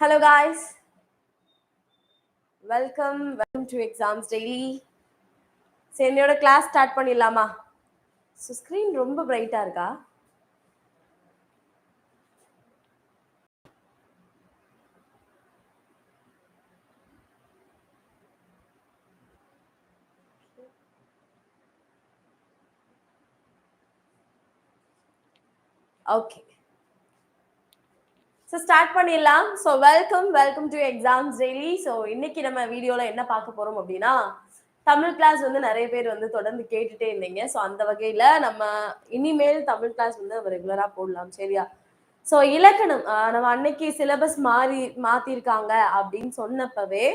Hello, guys. Welcome welcome to Exams Daily சரி என்னோட class start பண்ணிடலாமா? ஸோ ஸ்க்ரீன் ரொம்ப பிரைட்டாக இருக்கா? ஓகே ஸோ ஸ்டார்ட் பண்ணிடலாம். So welcome welcome to Exams Daily so இன்னைக்கு நம்ம வீடியோவில் என்ன பார்க்க போகிறோம் அப்படின்னா தமிழ் கிளாஸ் வந்து நிறைய பேர் வந்து தொடர்ந்து கேட்டுட்டே இருந்தீங்க. ஸோ அந்த வகையில் நம்ம இனிமேல் தமிழ் கிளாஸ் வந்து நம்ம ரெகுலராக போடலாம். சரியா? ஸோ இலக்கணம் நம்ம அன்னைக்கு சிலபஸ் மாறி மாற்றிருக்காங்க அப்படின்னு சொன்னப்பவே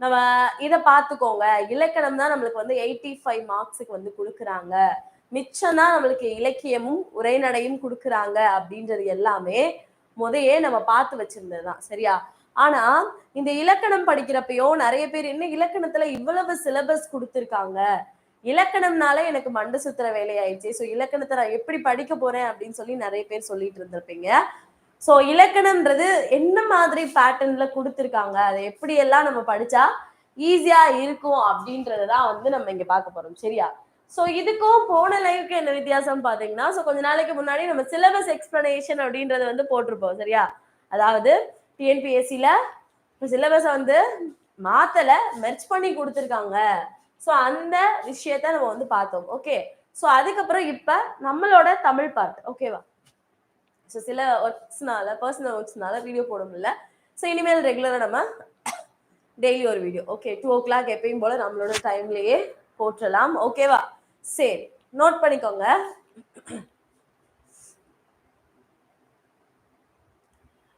நம்ம இதை பார்த்துக்கோங்க. இலக்கணம் தான் நம்மளுக்கு வந்து எயிட்டி ஃபைவ் மார்க்ஸுக்கு வந்து கொடுக்குறாங்க. மிச்சம் தான் நம்மளுக்கு இலக்கியமும் உரைநடையும் கொடுக்குறாங்க அப்படின்றது எல்லாமே முதையே நம்ம பார்த்து வச்சிருந்ததுதான் சரியா? ஆனா இந்த இலக்கணம் படிக்கிறப்பயோ நிறைய பேர் என்ன இலக்கணத்துல இவ்வளவு சிலபஸ் கொடுத்துருக்காங்க? இலக்கணம்னால எனக்கு மண்ட சுத்துற வேலையாயிடுச்சு. ஸோ இலக்கணத்தை நான் எப்படி படிக்க போறேன் அப்படின்னு சொல்லி நிறைய பேர் சொல்லிட்டு இருந்திருப்பீங்க. ஸோ இலக்கணம்ன்றது என்ன மாதிரி பேட்டர்ன்ல கொடுத்துருக்காங்க? அதை எப்படி எல்லாம் நம்ம படிச்சா ஈஸியா இருக்கும் அப்படின்றத தான் வந்து நம்ம இங்க பார்க்க போறோம் சரியா? ஸோ இதுக்கும் போன லைவுக்கு என்ன வித்தியாசம் பார்த்தீங்கன்னா ஸோ கொஞ்ச நாளைக்கு முன்னாடி நம்ம சிலபஸ் எக்ஸ்பிளனேஷன் அப்படின்றத வந்து போட்டிருப்போம் சரியா? அதாவது டிஎன்பிஎஸ்சியில் சிலபஸ் சிலபஸை வந்து மாத்தலை மெர்ச் பண்ணி கொடுத்துருக்காங்க. ஸோ அந்த விஷயத்த நம்ம வந்து பார்த்தோம் ஓகே ஸோ அதுக்கப்புறம் இப்போ நம்மளோட தமிழ் பார்ட் ஓகேவா ஸோ சில ஒர்க்ஸ்னால பர்சனல் ஒர்க்ஸ்னால வீடியோ போட முடியல ஸோ இனிமேல் ரெகுலராக நம்ம டெய்லி ஒரு video okay two o'clock எப்பயும் போல நம்மளோட டைம்லேயே போற்றலாம். ஓகேவா சரி நோட் பண்ணிக்கோங்க.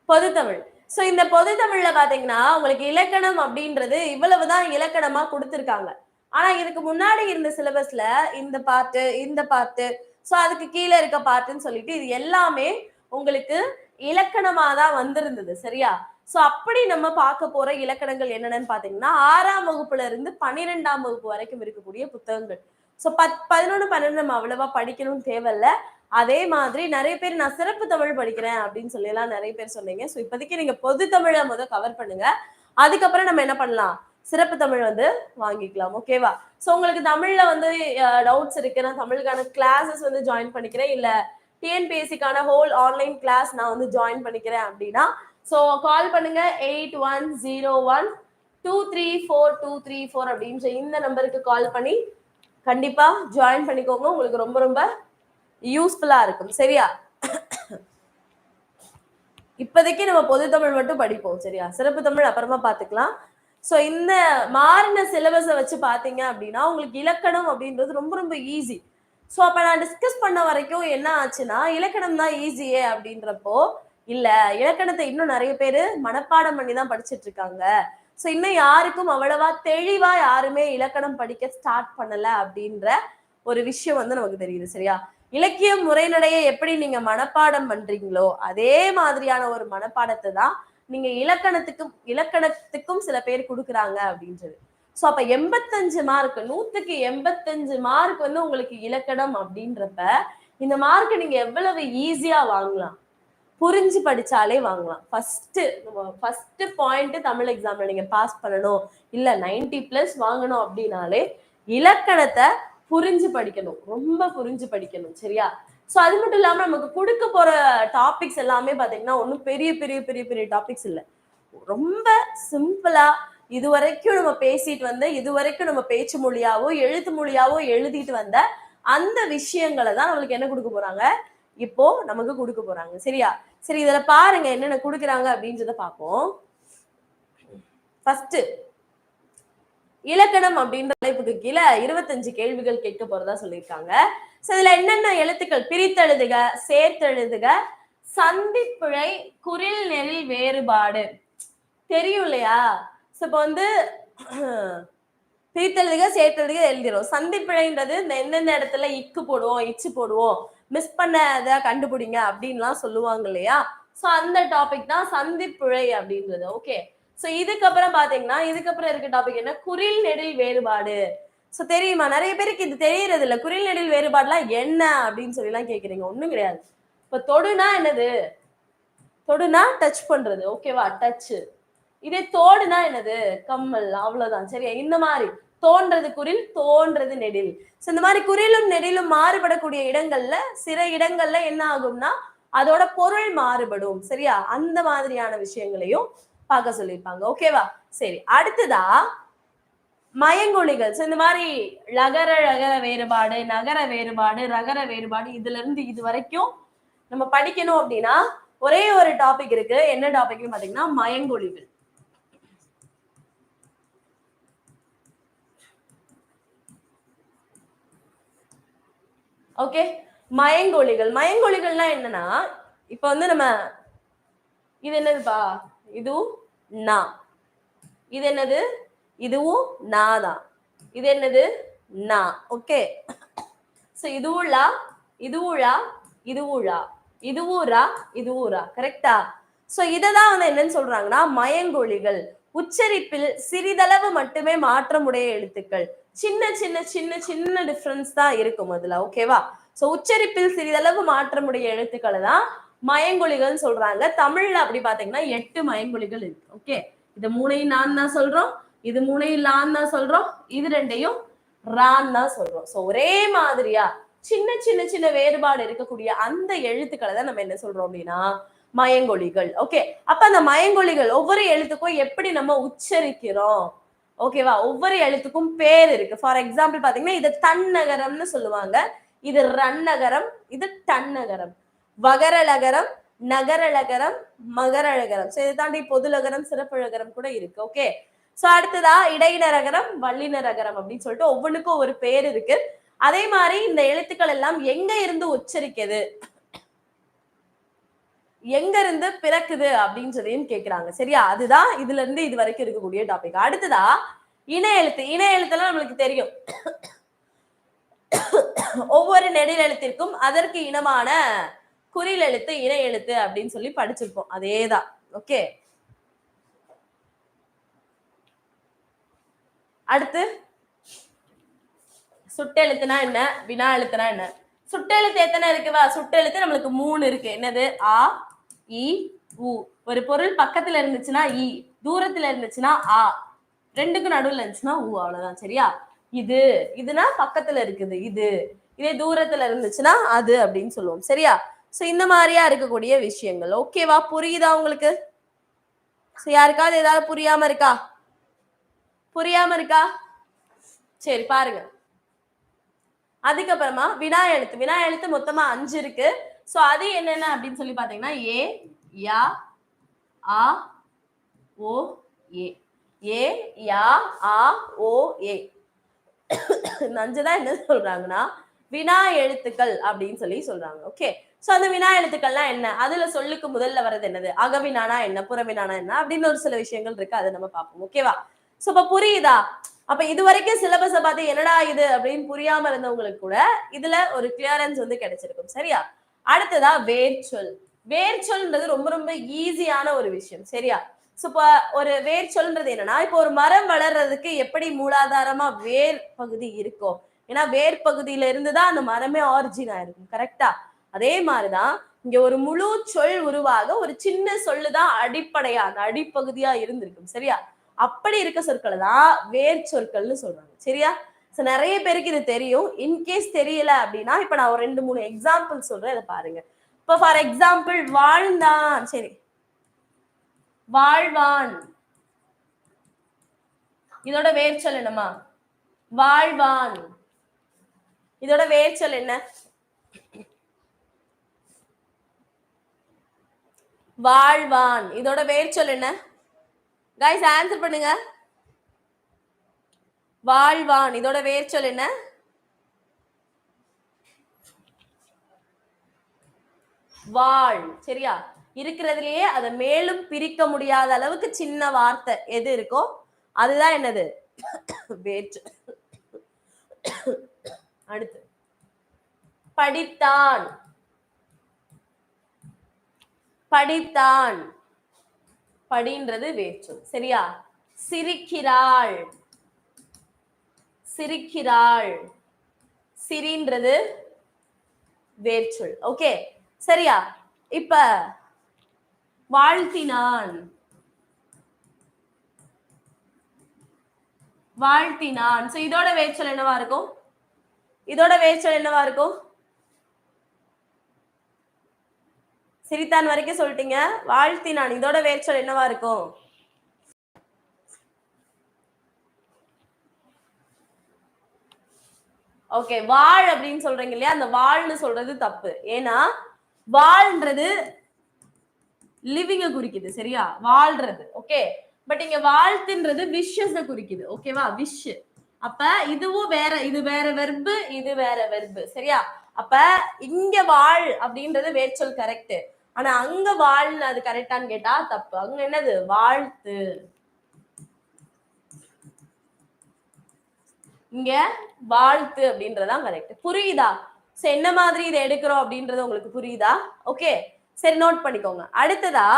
பொதுத்தமிழ். ஸோ இந்த பொது தமிழ்ல பாத்தீங்கன்னா உங்களுக்கு இலக்கணம் அப்படின்றது இவ்வளவுதான் இலக்கணமா கொடுத்துருக்காங்க. ஆனா இதுக்கு முன்னாடி இருந்த சிலபஸ்ல இந்த பார்ட்டு இந்த பார்ட்டு ஸோ அதுக்கு கீழே இருக்க பார்ட்டுன்னு சொல்லிட்டு இது எல்லாமே உங்களுக்கு இலக்கணமா தான் வந்திருந்தது. சரியா? ஸோ அப்படி நம்ம பார்க்க போற இலக்கணங்கள் என்னென்னு பாத்தீங்கன்னா ஆறாம் வகுப்புல இருந்து பன்னிரெண்டாம் வகுப்பு வரைக்கும் இருக்கக்கூடிய புத்தகங்கள். ஸோ பத் பதினொன்று பன்னெண்டு நம்ம அவ்வளவா படிக்கணும்னு தேவையில்ல. அதே மாதிரி நிறைய பேர் நான் சிறப்பு தமிழ் படிக்கிறேன் அப்படின்னு சொல்லி எல்லாம் நிறைய பேர் சொன்னீங்க. ஸோ இப்போதைக்கு நீங்க பொது தமிழை முதல் கவர் பண்ணுங்க. அதுக்கப்புறம் நம்ம என்ன பண்ணலாம்? சிறப்பு தமிழ் வந்து வாங்கிக்கலாம். ஓகேவா ஸோ உங்களுக்கு தமிழ்ல வந்து டவுட்ஸ் இருக்கு. நான் தமிழுக்கான கிளாஸஸ் வந்து ஜாயின் பண்ணிக்கிறேன். இல்ல டிஎன்பிஎஸ்சிக்கான ஹோல் ஆன்லைன் கிளாஸ் நான் வந்து ஜாயின் பண்ணிக்கிறேன் அப்படின்னா ஸோ கால் பண்ணுங்க. Eight one zero one two three four two three four அப்படின்ற இந்த நம்பருக்கு கால் பண்ணி கண்டிப்பா ஜாயின் பண்ணிக்கோங்க. உங்களுக்கு ரொம்ப ரொம்ப யூஸ்ஃபுல்லா இருக்கும். சரியா? இப்போதைக்கு நம்ம பொது தமிழ் மட்டும் படிப்போம். சரியா? சிறப்பு தமிழ் அப்புறமா பார்த்துக்கலாம். ஸோ இந்த மாறின சிலபஸை வச்சு பார்த்தீங்க அப்படின்னா உங்களுக்கு இலக்கணம் அப்படின்றது ரொம்ப ரொம்ப ஈஸி ஸோ அப்போ நான் டிஸ்கஸ் பண்ண வரைக்கும் என்ன ஆச்சுன்னா இலக்கணம் தான் ஈஸியே அப்படின்றப்போ இல்ல இலக்கணத்தை இன்னும் நிறைய பேர் மனப்பாடம் பண்ணி தான் படிச்சுட்டு இருக்காங்க ஸோ இன்னும் யாருக்கும் அவ்வளவா தெளிவா யாருமே இலக்கணம் படிக்க ஸ்டார்ட் பண்ணல அப்படின்ற ஒரு விஷயம் வந்து நமக்கு தெரியுது சரியா? இலக்கியம் முறைநடையை எப்படி நீங்க மனப்பாடம் பண்றீங்களோ அதே மாதிரியான ஒரு மனப்பாடத்தை தான் நீங்க இலக்கணத்துக்கும் இலக்கணத்துக்கும் சில பேர் கொடுக்குறாங்க அப்படின்றது. ஸோ அப்ப எண்பத்தஞ்சு மார்க் நூத்துக்கு எண்பத்தஞ்சு மார்க் வந்து உங்களுக்கு இலக்கணம் அப்படின்றப்ப இந்த மார்க் நீங்க எவ்வளவு ஈஸியா வாங்கலாம்? புரிஞ்சு படிச்சாலே வாங்கலாம். ஃபர்ஸ்ட் ஃபர்ஸ்ட் பாயிண்ட் தமிழ் எக்ஸாம்ல நீங்க பாஸ் பண்ணணும். இல்ல நைன்டி பிளஸ் வாங்கணும் அப்படின்னாலே இலக்கணத்தை புரிஞ்சு படிக்கணும். ரொம்ப புரிஞ்சு படிக்கணும் சரியா? ஸோ அது மட்டும் இல்லாம நமக்கு கொடுக்க போற டாபிக்ஸ் எல்லாமே பாத்தீங்கன்னா ஒன்றும் பெரிய பெரிய பெரிய பெரிய டாபிக்ஸ் இல்லை. ரொம்ப சிம்பிளா இது வரைக்கும் நம்ம பேசிட்டு வந்த இது வரைக்கும் நம்ம பேச்சு மொழியாவோ எழுத்து மொழியாவோ எழுதிட்டு வந்த அந்த விஷயங்களை தான் நம்மளுக்கு என்ன கொடுக்க போறாங்க? இப்போ நமக்கு கொடுக்க போறாங்க. சரியா? சரி இதுல பாருங்க என்னென்ன கொடுக்குறாங்க அப்படின்றத பார்ப்போம். ஃபர்ஸ்ட் இலக்கணம் அப்படின்ற தலைப்புக்கு கீழே இருபத்தஞ்சு கேள்விகள் கேட்க போறதா சொல்லியிருக்காங்க. ஸோ இதுல என்னென்ன எழுத்துக்கள்? பிரித்தெழுதுக சேர்த்தெழுதுக சந்திப்புழை குரில் நெறில் வேறுபாடு. தெரியும் இல்லையா? ஸோ இப்போ வந்து பிரித்தெழுதுக சேர்த்தெழுதுக எழுதிரும் சந்திப்பிழைன்றது இந்த எந்தெந்த இடத்துல இக்கு போடுவோம் இச்சு போடுவோம். மிஸ் பண்ணதை கண்டுபிடிங்க அப்படின்லாம் சொல்லுவாங்க இல்லையா? ஸோ அந்த டாபிக் தான் சந்திப்புழை அப்படின்றது. ஓகே ஸோ இதுக்கப்புறம் பார்த்தீங்கன்னா இதுக்கப்புறம் இருக்க டாபிக் என்ன? குரில் நெடில் வேறுபாடு. ஸோ தெரியுமா? நிறைய பேருக்கு இது தெரியறது இல்லை. குரில் நெடில் வேறுபாடுலாம் என்ன அப்படின்னு சொல்லிலாம் கேட்குறீங்க. ஒன்றும் கிடையாது. இப்போ தொடுனா என்னது? தொடுனா டச் பண்ணுறது ஓகேவா டச்சு இதே தோடுனா என்னது? கம்மல். அவ்வளோதான் சரியா? இந்த மாதிரி. தோன்றது குரில் தோன்றது நெடில். ஸோ இந்த மாதிரி குறிலும் நெடிலும் மாறுபடக்கூடிய இடங்கள்ல சில இடங்கள்ல என்ன ஆகும்னா அதோட பொருள் மாறுபடும் சரியா? அந்த மாதிரியான விஷயங்களையும் பார்க்க சொல்லியிருப்பாங்க. ஓகேவா சரி. அடுத்ததா மயங்கொழிகள் ஸோ இந்த மாதிரி லகர லகர வேறுபாடு நகர வேறுபாடு ரகர வேறுபாடு இதுல இருந்து இது வரைக்கும் நம்ம படிக்கணும் அப்படின்னா ஒரே ஒரு டாபிக் இருக்கு. என்ன டாபிக்னு பாத்தீங்கன்னா மயங்கொழிகள் ஓகே மயங்கொலிகள் மயங்கொலிகள்னா என்னன்னா இப்ப வந்து நம்ம இது என்னதுப்பா? இதுவும் நா. இது என்னது? இதுவும் நா தான் இது என்னது? நா. ஓகே ஸோ இதுவும் லா இதுவும் ழா இதுவும் ழா. இதுவும் ரா இதுவும் ரா. கரெக்டா ஸோ இதை தான் வந்து என்னன்னு சொல்றாங்கன்னா மயங்கொலிகள் உச்சரிப்பில் சிறிதளவு மட்டுமே மாற்றமுடைய எழுத்துக்கள். சின்ன சின்ன சின்ன சின்ன டிஃப்ரென்ஸ் தான் இருக்கும் அதுல ஓகேவா ஸோ உச்சரிப்பில் சிறிதளவு மாற்றமுடைய எழுத்துக்களை தான் மயங்கொலிகள் சொல்றாங்க. தமிழ்ல அப்படி பாத்தீங்கன்னா எட்டு மயங்கொலிகள் இருக்கு ஓகே இது மூணையும் நான் தான் சொல்றோம் இது மூணையும் லான் தான் சொல்றோம் இது ரெண்டையும் ரான் தான் சொல்றோம். ஸோ ஒரே மாதிரியா சின்ன சின்ன சின்ன வேறுபாடு இருக்கக்கூடிய அந்த எழுத்துக்களை தான் நம்ம என்ன சொல்றோம் அப்படின்னா மயங்கொலிகள் ஓகே அப்ப அந்த மயங்கொலிகள் ஒவ்வொரு எழுத்துக்கும் எப்படி நம்ம உச்சரிக்கிறோம்? ஓகேவா ஒவ்வொரு எழுத்துக்கும் பேர் இருக்கு. ஃபார் எக்ஸாம்பிள் பாத்தீங்கன்னா இது தன்னகரம்னு சொல்லுவாங்க. இது ரன்னகரம் இது டன்னகரம் வகரலகரம் நகரழகரம் மகரழகரம் ஸோ இதை தாண்டி பொதுலகரம் சிறப்புழகரம் கூட இருக்கு. ஓகே ஸோ அடுத்ததா இடையினரகரம் வள்ளிநரகரம் அப்படின்னு சொல்லிட்டு ஒவ்வொன்றுக்கும் ஒரு பேர் இருக்கு. அதே மாதிரி இந்த எழுத்துக்கள் எல்லாம் எங்க இருந்து உச்சரிக்குது எங்க இருந்து பிறக்குது அப்படின்னு சொல்லியும் கேக்குறாங்க. சரியா? அதுதான் இதுல இருந்து இது வரைக்கும் இருக்கக்கூடிய டாபிக் அடுத்ததா இன எழுத்து. இன எழுத்துலாம் நம்மளுக்கு தெரியும். ஒவ்வொரு நெடில் எழுத்திற்கும் அதற்கு இனமான குறில் எழுத்து இணை எழுத்து அப்படின்னு சொல்லி படிச்சிருப்போம். அதேதான். ஓகே அடுத்து சுட்டெழுத்துனா என்ன? வினா எழுத்துனா என்ன? சுட்டெழுத்து எத்தனை இருக்குவா சுட்டெழுத்து நம்மளுக்கு மூணு இருக்கு. என்னது? ஆ இ உ. ஒரு பொருள் பக்கத்துல இருந்துச்சுன்னா இ தூரத்துல இருந்துச்சுன்னா ஆ. ரெண்டுக்கும் நடுவுல இருந்துச்சுன்னா உ அவ்வளவுதான் சரியா? இது இதுனா பக்கத்துல இருக்குது இது. இதே தூரத்துல இருந்துச்சுன்னா அது அப்படின்னு சொல்லுவோம் சரியா? சோ இந்த மாதிரியா இருக்கக்கூடிய விஷயங்கள். ஓகேவா புரியுதா உங்களுக்கு? சோ யாருக்காவது ஏதாவது புரியாம இருக்கா? புரியாம இருக்கா? சரி பாருங்க. அதுக்கப்புறமா வினா எழுத்து. வினா எழுத்து மொத்தமா அஞ்சு இருக்கு. சோ அது என்னென்ன அப்படின்னு சொல்லி பாத்தீங்கன்னா ஏ யா ஆ ஓ ஏ. ஏ யா ஆ ஓ ஏ. இந்த என்ன சொல்றாங்கன்னா வினா எழுத்துக்கள் அப்படின்னு சொல்லி சொல்றாங்க. ஓகே சோ அந்த வினா எழுத்துக்கள்லாம் என்ன? அதுல சொல்லுக்கு முதல்ல வர்றது என்னது? அகவினானா என்ன? புறவினானா என்ன? அப்படின்னு ஒரு சில விஷயங்கள் இருக்கு. அதை நம்ம பார்ப்போம். ஓகேவா சோ இப்ப புரியுதா? அப்ப இது வரைக்கும் சிலபஸை பார்த்து என்னடா இது அப்படின்னு புரியாம இருந்தவங்களுக்கு கூட இதுல ஒரு கிளியரன்ஸ் வந்து கிடைச்சிருக்கும். சரியா? அடுத்ததா வேர்ச்சொல். வேர்ச்சொல்ன்றது ரொம்ப ரொம்ப ஈஸியான ஒரு விஷயம். சரியா? சோ இப்போ ஒரு வேர்ச்சொல்ன்றது என்னன்னா இப்போ ஒரு மரம் வளர்றதுக்கு எப்படி மூலாதாரமா வேர் பகுதி இருக்கும் ஏன்னா வேர் பகுதியில இருந்து தான் அந்த மரமே ஆரிஜின் ஆயிருக்கும். கரெக்டா அதே மாதிரிதான் இங்க ஒரு முழு சொல் உருவாக ஒரு சின்ன சொல்லுதான் அடிப்படையா அந்த அடிப்பகுதியா இருந்திருக்கும். சரியா? அப்படி இருக்க சொற்களை தான் வேர் சொற்கள்னு சொல்றாங்க. சரியா? ஸோ நிறைய பேருக்கு இது தெரியும். இன்கேஸ் தெரியல அப்படின்னா இப்போ நான் ஒரு ரெண்டு மூணு எக்ஸாம்பிள் சொல்றேன். இதை பாருங்க. இப்போ ஃபார் எக்ஸாம்பிள் வாழ்ந்தான். சரி. வாழ்வான். இதோட வேர்ச்சொல் என்னமா வாழ்வான். இதோட வேர்ச்சொல் என்ன? வாழ்வான். இதோட வேர்ச்சொல் என்ன? கைஸ் ஆன்சர் பண்ணுங்க. வாழ்வான். இதோட வேர்ச்சொல் என்ன? வாழ். சரியா? இருக்கிறதுலயே அதை மேலும் பிரிக்க முடியாத அளவுக்கு சின்ன வார்த்தை எது இருக்கோ அதுதான் என்னது? வேற்று அடுத்து. படித்தான். படித்தான். படின்றது வேற்று சரியா? சிரிக்கிறாள். சிரிக்கிறாள். சிரின்றது வேர்ச்சொல். ஓகே சரியா? இப்ப வாழ்த்தினான். வாழ்த்தினான். சோ இதோட வேர்ச்சொல் என்னவா இருக்கும்? இதோட வேர்ச்சொல் என்னவா இருக்கும்? சிரித்தான் வரைக்கும் சொல்லிட்டீங்க. வாழ்த்தினான். இதோட வேர்ச்சொல் என்னவா இருக்கும்? ஓகே வாழ் அப்படின்னு சொல்றீங்க இல்லையா? அந்த வாழ்னு சொல்றது தப்பு. ஏன்னா வாழ்ன்றது லிவிங்க குறிக்குது சரியா? வாழ்றது ஓகே பட் இங்க வாழ்த்துன்றது விஷஸ குறிக்குது ஓகேவா விஷ் அப்ப இதுவும் வேற இது வேற வெர்பு இது வேற வெர்பு சரியா? அப்ப இங்க வாழ் அப்படின்றது வேர்ச்சொல் கரெக்ட் ஆனா அங்க வாழ்னு அது கரெக்டான்னு கேட்டா தப்பு. அங்க என்னது? வாழ்த்து. இங்க வாழ்த்து அப்படின்றதான் கரெக்ட் புரியுதா? சோ என்ன மாதிரி இதை எடுக்கிறோம் அப்படின்றது உங்களுக்கு புரியுதா? ஓகே சரி நோட் பண்ணிக்கோங்க. அடுத்ததா